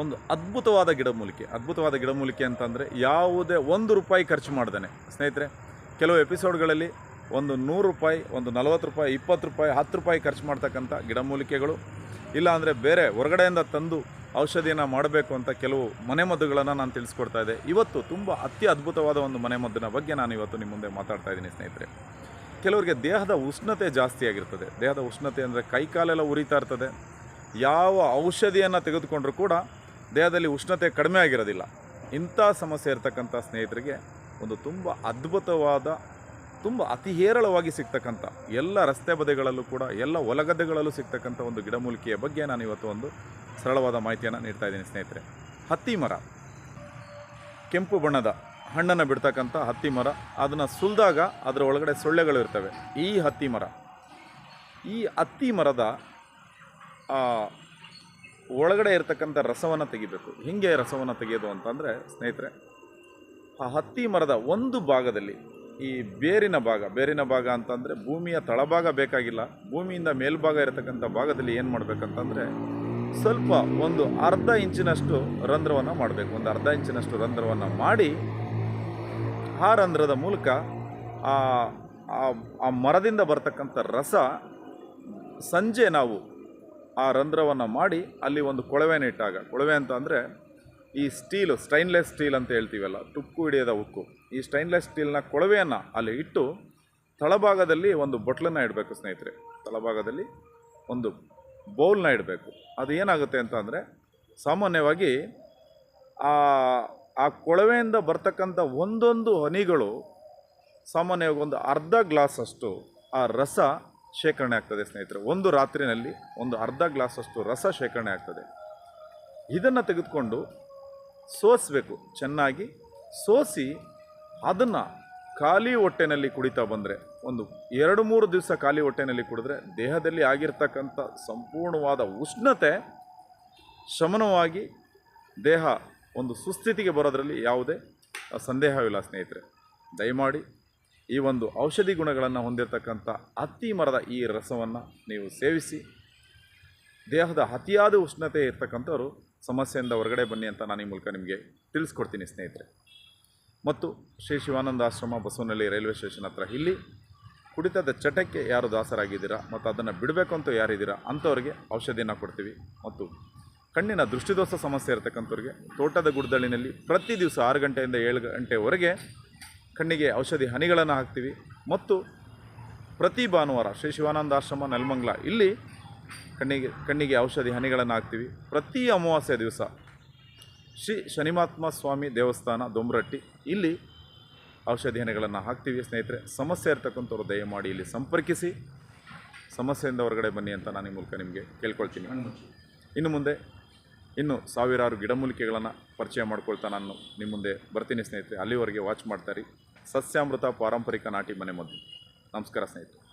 ಒಂದು ಅದ್ಭುತವಾದ ಗಿಡಮೂಲಿಕೆ ಅದ್ಭುತವಾದ ಗಿಡಮೂಲಿಕೆ ಅಂತಂದರೆ ಯಾವುದೇ ಒಂದು ರೂಪಾಯಿ ಖರ್ಚು ಮಾಡ್ದೇ ಸ್ನೇಹಿತರೆ, ಕೆಲವು ಎಪಿಸೋಡ್ಗಳಲ್ಲಿ ಒಂದು ನೂರು ರೂಪಾಯಿ, ಒಂದು ನಲವತ್ತು ರೂಪಾಯಿ, ಇಪ್ಪತ್ತು ರೂಪಾಯಿ, ಹತ್ತು ರೂಪಾಯಿ ಖರ್ಚು ಮಾಡ್ತಕ್ಕಂಥ ಗಿಡಮೂಲಿಕೆಗಳು ಇಲ್ಲಾಂದರೆ ಬೇರೆ ಹೊರಗಡೆಯಿಂದ ತಂದು ಔಷಧಿಯನ್ನು ಮಾಡಬೇಕು ಅಂತ ಕೆಲವು ಮನೆಮದ್ದುಗಳನ್ನು ನಾನು ತಿಳಿಸ್ಕೊಡ್ತಾ ಇದ್ದೆ. ಇವತ್ತು ತುಂಬ ಅತಿ ಅದ್ಭುತವಾದ ಒಂದು ಮನೆಮದ್ದಿನ ಬಗ್ಗೆ ನಾನು ಇವತ್ತು ನಿಮ್ಮ ಮುಂದೆ ಮಾತಾಡ್ತಾ ಇದ್ದೀನಿ ಸ್ನೇಹಿತರೆ. ಕೆಲವರಿಗೆ ದೇಹದ ಉಷ್ಣತೆ ಜಾಸ್ತಿ ಆಗಿರ್ತದೆ. ದೇಹದ ಉಷ್ಣತೆ ಅಂದರೆ ಕೈಕಾಲೆಲ್ಲ ಉರಿತಾ ಇರ್ತದೆ. ಯಾವ ಔಷಧಿಯನ್ನು ತೆಗೆದುಕೊಂಡ್ರೂ ಕೂಡ ದೇಹದಲ್ಲಿ ಉಷ್ಣತೆ ಕಡಿಮೆ ಆಗಿರೋದಿಲ್ಲ. ಇಂಥ ಸಮಸ್ಯೆ ಇರತಕ್ಕಂಥ ಸ್ನೇಹಿತರಿಗೆ ಒಂದು ತುಂಬ ಅದ್ಭುತವಾದ, ತುಂಬ ಅತಿ ಹೇರಳವಾಗಿ ಸಿಗ್ತಕ್ಕಂಥ, ಎಲ್ಲ ರಸ್ತೆ ಬದಿಗಳಲ್ಲೂ ಕೂಡ, ಎಲ್ಲ ಹೊಲಗದ್ದೆಗಳಲ್ಲೂ ಸಿಗ್ತಕ್ಕಂಥ ಒಂದು ಗಿಡಮೂಲಿಕೆಯ ಬಗ್ಗೆ ನಾನು ಇವತ್ತು ಒಂದು ಸರಳವಾದ ಮಾಹಿತಿಯನ್ನು ನೀಡ್ತಾ ಇದ್ದೀನಿ ಸ್ನೇಹಿತರೆ. ಹತ್ತಿ ಮರ. ಕೆಂಪು ಬಣ್ಣದ ಹಣ್ಣನ್ನು ಬಿಡ್ತಕ್ಕಂಥ ಹತ್ತಿ ಮರ. ಅದನ್ನು ಸುಲಿದಾಗ ಅದರ ಒಳಗಡೆ ಸೊಳ್ಳೆಗಳು ಇರ್ತವೆ. ಈ ಹತ್ತಿ ಮರ. ಈ ಹತ್ತಿ ಮರದ ಒಳಗಡೆ ಇರತಕ್ಕಂಥ ರಸವನ್ನು ತೆಗಿಬೇಕು. ಹಿಂಗೆ ರಸವನ್ನು ತೆಗೆಯೋದು ಅಂತಂದರೆ, ಸ್ನೇಹಿತರೆ, ಆ ಹತ್ತಿ ಮರದ ಒಂದು ಭಾಗದಲ್ಲಿ ಈ ಬೇರಿನ ಭಾಗ ಬೇರಿನ ಭಾಗ ಅಂತಂದರೆ ಭೂಮಿಯ ತಳಭಾಗ ಬೇಕಾಗಿಲ್ಲ. ಭೂಮಿಯಿಂದ ಮೇಲ್ಭಾಗ ಇರತಕ್ಕಂಥ ಭಾಗದಲ್ಲಿ ಏನು ಮಾಡಬೇಕಂತಂದರೆ, ಸ್ವಲ್ಪ ಒಂದು ಅರ್ಧ ಇಂಚಿನಷ್ಟು ರಂಧ್ರವನ್ನು ಮಾಡಬೇಕು. ಒಂದು ಅರ್ಧ ಇಂಚಿನಷ್ಟು ರಂಧ್ರವನ್ನು ಮಾಡಿ, ಆ ರಂಧ್ರದ ಮೂಲಕ ಆ, ಆ- ಮರದಿಂದ ಬರ್ತಕ್ಕಂಥ ರಸ ಸಂಜೆ ನಾವು ಆ ರಂಧ್ರವನ್ನು ಮಾಡಿ ಅಲ್ಲಿ ಒಂದು ಕೊಳವೆನ ಇಟ್ಟಾಗ. ಕೊಳವೆ ಅಂತ ಅಂದರೆ ಈ ಸ್ಟೀಲು, ಸ್ಟೈನ್ಲೆಸ್ ಸ್ಟೀಲ್ ಅಂತ ಹೇಳ್ತೀವಲ್ಲ, ತುಕ್ಕು ಹಿಡಿಯದ ಉಕ್ಕು. ಈ ಸ್ಟೈನ್ಲೆಸ್ ಸ್ಟೀಲ್ನ ಕೊಳವೆಯನ್ನು ಅಲ್ಲಿ ಇಟ್ಟು ತಳಭಾಗದಲ್ಲಿ ಒಂದು ಬೊಟ್ಲನ್ನು ಇಡಬೇಕು ಸ್ನೇಹಿತರೆ. ತಳಭಾಗದಲ್ಲಿ ಒಂದು ಬೌಲ್ನ ಇಡಬೇಕು. ಅದು ಏನಾಗುತ್ತೆ ಅಂತ ಅಂದರೆ ಸಾಮಾನ್ಯವಾಗಿ ಆ ಆ ಕೊಳವೆಯಿಂದ ಬರ್ತಕ್ಕಂಥ ಒಂದೊಂದು ಹನಿಗಳು ಸಾಮಾನ್ಯವಾಗಿ ಒಂದು ಅರ್ಧ ಗ್ಲಾಸಷ್ಟು ಆ ರಸ ಶೇಖರಣೆ ಆಗ್ತದೆ, ಸ್ನೇಹಿತರೆ. ಒಂದು ರಾತ್ರಿನಲ್ಲಿ ಒಂದು ಅರ್ಧ ಗ್ಲಾಸಷ್ಟು ರಸ ಶೇಖರಣೆ ಆಗ್ತದೆ. ಇದನ್ನು ತೆಗೆದುಕೊಂಡು ಸೋಸಬೇಕು, ಚೆನ್ನಾಗಿ. ಸೋಸಿ ಅದನ್ನು ಖಾಲಿ ಹೊಟ್ಟೆನಲ್ಲಿ ಕುಡಿತಾ ಬಂದರೆ, ಒಂದು ಎರಡು ಮೂರು ದಿವಸ ಖಾಲಿ ಹೊಟ್ಟೆನಲ್ಲಿ ಕುಡಿದ್ರೆ ದೇಹದಲ್ಲಿ ಆಗಿರ್ತಕ್ಕಂಥ ಸಂಪೂರ್ಣವಾದ ಉಷ್ಣತೆ ಶಮನವಾಗಿ ದೇಹ ಒಂದು ಸುಸ್ಥಿತಿಗೆ ಬರೋದರಲ್ಲಿ ಯಾವುದೇ ಸಂದೇಹವಿಲ್ಲ, ಸ್ನೇಹಿತರೆ. ದಯಮಾಡಿ ಈ ಒಂದು ಔಷಧಿ ಗುಣಗಳನ್ನು ಹೊಂದಿರತಕ್ಕಂಥ ಹತ್ತಿ ಮರದ ಈ ರಸವನ್ನು ನೀವು ಸೇವಿಸಿ, ದೇಹದ ಅತಿಯಾದ ಉಷ್ಣತೆ ಇರ್ತಕ್ಕಂಥವ್ರು ಸಮಸ್ಯೆಯಿಂದ ಹೊರಗಡೆ ಬನ್ನಿ ಅಂತ ನಾನು ಈ ಮೂಲಕ ನಿಮಗೆ ತಿಳಿಸ್ಕೊಡ್ತೀನಿ ಸ್ನೇಹಿತರೆ. ಮತ್ತು ಶ್ರೀ ಶಿವಾನಂದ ಆಶ್ರಮ ಬಸವನಹಳ್ಳಿ ರೈಲ್ವೆ ಸ್ಟೇಷನ್ ಹತ್ರ ಇಲ್ಲಿ ಕುಡಿತದ ಚಟಕ್ಕೆ ಯಾರು ದಾಸರಾಗಿದ್ದೀರಾ ಮತ್ತು ಅದನ್ನು ಬಿಡಬೇಕು ಅಂತ ಯಾರಿದ್ದೀರಾ ಅಂಥವ್ರಿಗೆ ಔಷಧಿಯನ್ನು ಕೊಡ್ತೀವಿ. ಮತ್ತು ಕಣ್ಣಿನ ದೃಷ್ಟಿದೋಷ ಸಮಸ್ಯೆ ಇರತಕ್ಕಂಥವ್ರಿಗೆ ತೋಟದ ಗುಡ್ದಳ್ಳಿನಲ್ಲಿ ಪ್ರತಿ ದಿವಸ ಆರು ಗಂಟೆಯಿಂದ ಏಳು ಗಂಟೆವರೆಗೆ ಕಣ್ಣಿಗೆ ಔಷಧಿ ಹನಿಗಳನ್ನು ಹಾಕ್ತೀವಿ. ಮತ್ತು ಪ್ರತಿ ಭಾನುವಾರ ಶ್ರೀ ಶಿವಾನಂದ ಆಶ್ರಮ, ನೆಲಮಂಗ್ಲ, ಇಲ್ಲಿ ಕಣ್ಣಿಗೆ ಕಣ್ಣಿಗೆ ಔಷಧಿ ಹನಿಗಳನ್ನು ಹಾಕ್ತೀವಿ. ಪ್ರತಿ ಅಮಾವಾಸ್ಯ ದಿವಸ ಶ್ರೀ ಶನಿಮಾತ್ಮ ಸ್ವಾಮಿ ದೇವಸ್ಥಾನ ದೊಂಬ್ರಟ್ಟಿ ಇಲ್ಲಿ ಔಷಧಿ ಹನಿಗಳನ್ನು ಹಾಕ್ತೀವಿ. ಸ್ನೇಹಿತರೆ, ಸಮಸ್ಯೆ ಇರ್ತಕ್ಕಂಥವ್ರು ದಯಮಾಡಿ ಇಲ್ಲಿ ಸಂಪರ್ಕಿಸಿ. ಸಮಸ್ಯೆಯಿಂದ ಹೊರಗಡೆ ಬನ್ನಿ ಅಂತ ನಾನು ಈ ಮೂಲಕ ನಿಮಗೆ ಕೇಳ್ಕೊಳ್ತೀನಿ. ಇನ್ನು ಮುಂದೆ, ಇನ್ನು ಸಾವಿರಾರು ಗಿಡಮೂಲಿಕೆಗಳನ್ನು ಪರಿಚಯ ಮಾಡ್ಕೊಳ್ತಾ ನಾನು ನಿಮ್ಮ ಮುಂದೆ ಬರ್ತೀನಿ ಸ್ನೇಹಿತರೆ. ಅಲ್ಲಿವರೆಗೆ ವಾಚ್ ಮಾಡ್ತಾರಿ ಸಸ್ಯಾಮೃತ ಪಾರಂಪರಿಕ ನಾಟಿ ಮನೆ ಮದ್ದು. ನಮಸ್ಕಾರ ಸ್ನೇಹಿತರೆ.